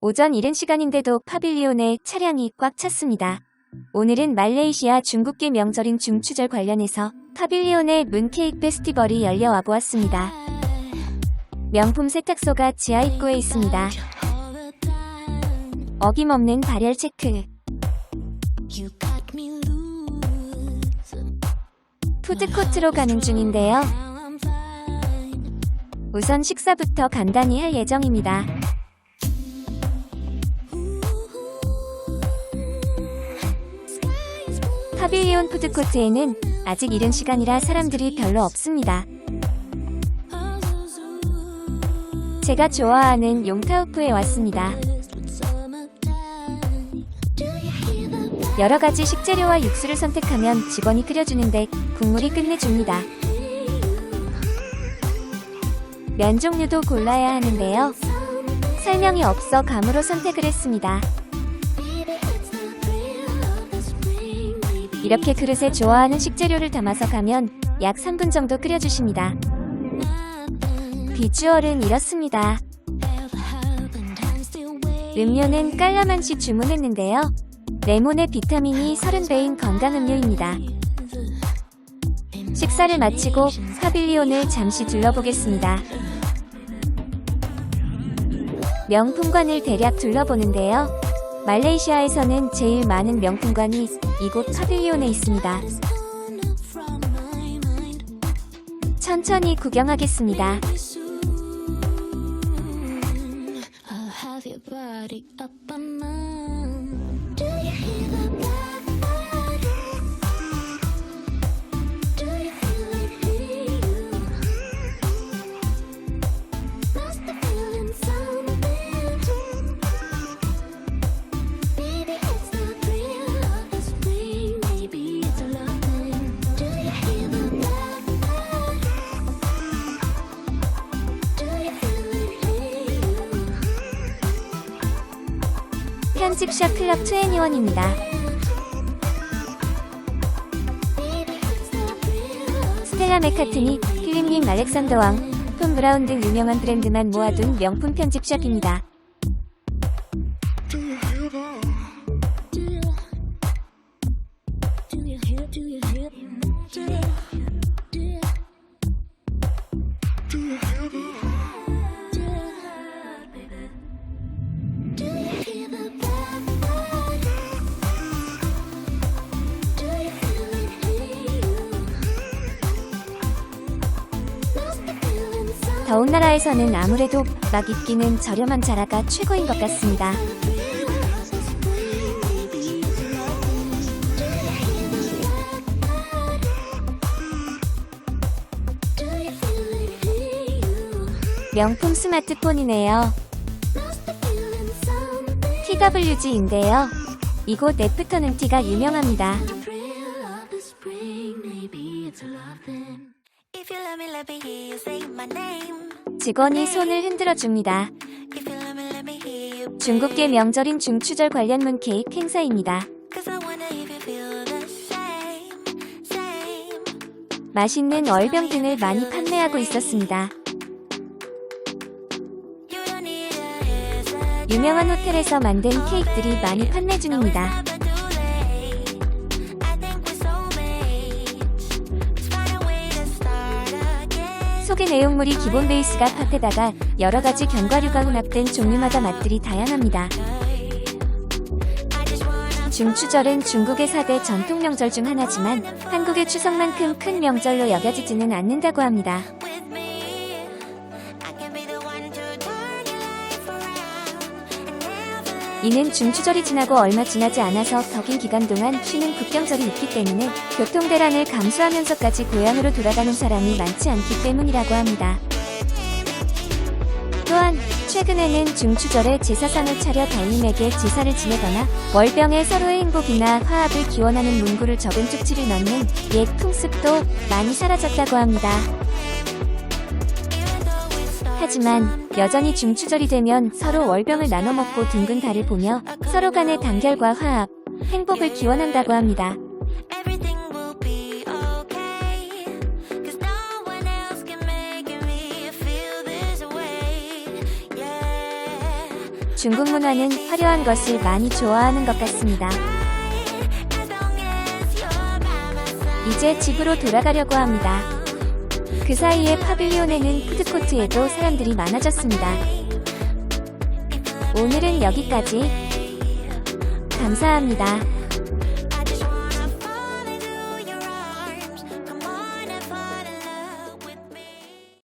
오전 이른 시간인데도 파빌리온에 차량이 꽉 찼습니다. 오늘은 말레이시아 중국계 명절인 중추절 관련해서 파빌리온의 문케이크 페스티벌이 열려와 보았습니다. 명품 세탁소가 지하 입구에 있습니다. 어김없는 발열 체크. 푸드코트로 가는 중인데요. 우선 식사부터 간단히 할 예정입니다. 파빌리온 푸드코트에는 아직 이른 시간이라 사람들이 별로 없습니다. 제가 좋아하는 용타우프에 왔습니다. 여러 가지 식재료와 육수를 선택하면 직원이 끓여주는데 국물이 끝내줍니다. 면 종류도 골라야 하는데요. 설명이 없어 감으로 선택을 했습니다. 이렇게 그릇에 좋아하는 식재료를 담아서 가면 약 3분 정도 끓여주십니다. 비주얼은 이렇습니다. 음료는 깔라만시 주문했는데요. 레몬의 비타민이 30배인 건강음료입니다. 식사를 마치고 파빌리온을 잠시 둘러보겠습니다. 명품관을 대략 둘러보는데요. 말레이시아에서는 제일 많은 명품관이 이곳 파빌리온에 있습니다. 천천히 구경하겠습니다. 편집샵 클럽 21입니다. 스텔라 맥카트니, 필립님 알렉산더 왕, 톰 브라운 등 유명한 브랜드만 모아둔 명품 편집샵입니다. 더운 나라에서는 아무래도 막 입기는 저렴한 자라가 최고인 것 같습니다. 명품 스마트폰이네요. TWG인데요. 이곳 애프터는 티가 유명합니다. 직원이 손을 흔들어 줍니다. 중국계 명절인 중추절 관련 문케이크 행사입니다. 맛있는 얼병 등을 많이 판매하고 있었습니다. 유명한 호텔에서 만든 케이크들이 많이 판매 중입니다. 소개 내용물이 기본 베이스가 팥에다가 여러 가지 견과류가 혼합된 종류마다 맛들이 다양합니다. 중추절은 중국의 4대 전통 명절 중 하나지만 한국의 추석만큼 큰 명절로 여겨지지는 않는다고 합니다. 이는 중추절이 지나고 얼마 지나지 않아서 더 긴 기간 동안 쉬는 국경절이 있기 때문에 교통대란을 감수하면서까지 고향으로 돌아가는 사람이 많지 않기 때문이라고 합니다. 또한 최근에는 중추절에 제사상을 차려 달님에게 제사를 지내거나 월병에 서로의 행복이나 화합을 기원하는 문구를 적은 쪽지를 넣는 옛 풍습도 많이 사라졌다고 합니다. 하지만 여전히 중추절이 되면 서로 월병을 나눠 먹고 둥근 달을 보며 서로 간의 단결과 화합, 행복을 기원한다고 합니다. 중국 문화는 화려한 것을 많이 좋아하는 것 같습니다. 이제 집으로 돌아가려고 합니다. 그 사이에 파빌리온에는 푸드코트에도 사람들이 많아졌습니다. 오늘은 여기까지. 감사합니다.